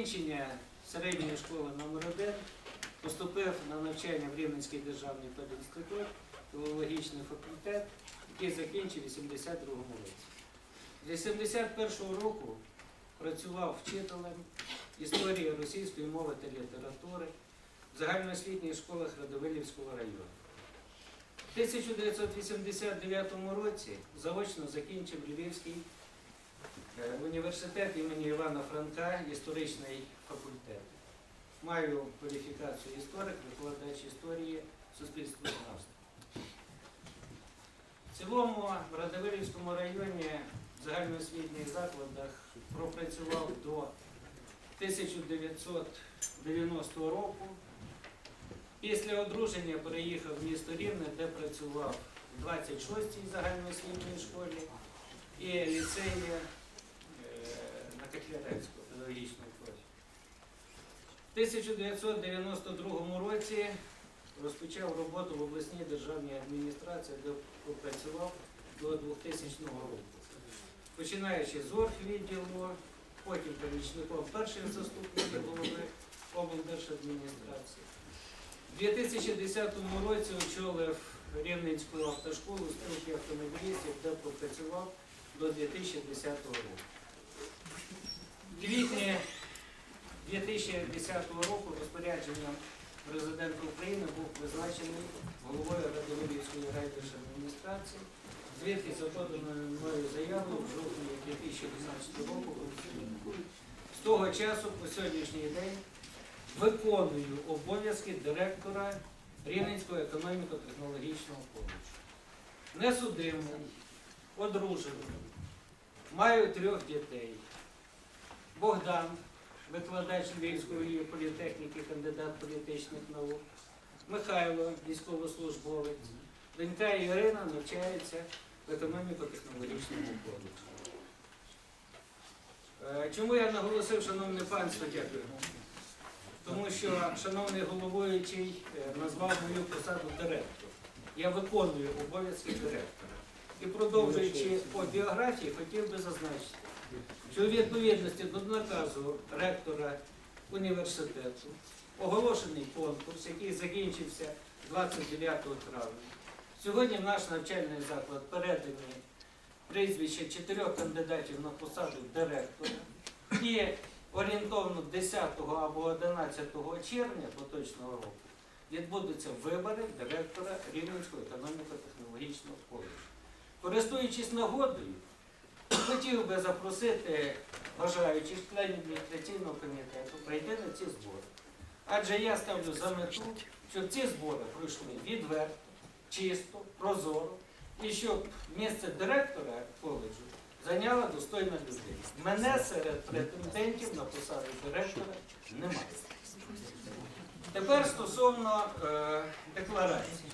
закінчення середньої школи номер 1 поступив на навчання в Рівненський державний педінститут, філологічний факультет, який закінчив у 82-му році. З 81-го року працював вчителем історії російської мови та літератури в загальноосвітніх школах Радовилівського району. В 1989 році заочно закінчив Львівський університет імені Івана Франка, історичний факультет. Маю кваліфікацію історик, викладач історії суспільствознавства. В цілому в Радовилівському районі в загальноосвітніх закладах пропрацював до 1990 року. Після одруження переїхав в місто Рівне, де працював в 26-й загальноосвітній школі і ліцеї е, Котляревського педагогічного. В 1992 році розпочав роботу в обласній державній адміністрації, де попрацював до 2000 року. Починаючи з оргвідділу, потім помічником першого заступника голови облдержадміністрації. У 2010 році очолив Рівненську автошколу спілки автомобілістів, де пропрацював до 2010 року. В квітні 2010 року розпорядженням президента України був призначений головою Радовилівської райдержадміністрації. Звідки за поданою мною заявою в жовтні 2011 року з того часу по сьогоднішній день виконую обов'язки директора Рівненського економіко-технологічного коледжу. Несудимий, одружений, маю трьох дітей. Богдан, викладач Львівської політехніки, кандидат політичних наук, Михайло, військовослужбовець, донька Ірина навчається в економіко-технологічному коледжі. Е, Чому я наголосив, шановне панство, дякую. Тому що шановний головуючий е, назвав мою посаду директор. Я виконую обов'язки директора. І продовжуючи по біографії, хотів би зазначити, що відповідності до наказу ректора університету оголошений конкурс, який закінчився 29 травня. Сьогодні наш навчальний заклад передані прізвища чотирьох кандидатів на посаду директора. І орієнтовно 10 або 11 червня поточного року відбудуться вибори директора Рівненського економіко-технологічного коледжу. Користуючись нагодою, хотів би запросити бажаючих членів адміністраційного комітету прийти на ці збори. Адже я ставлю за мету, щоб ці збори пройшли відверто, чисто, прозоро, і щоб місце директора коледжу зайняла достойна людина. Мене серед претендентів на посаду директора немає. Тепер стосовно е, декларації.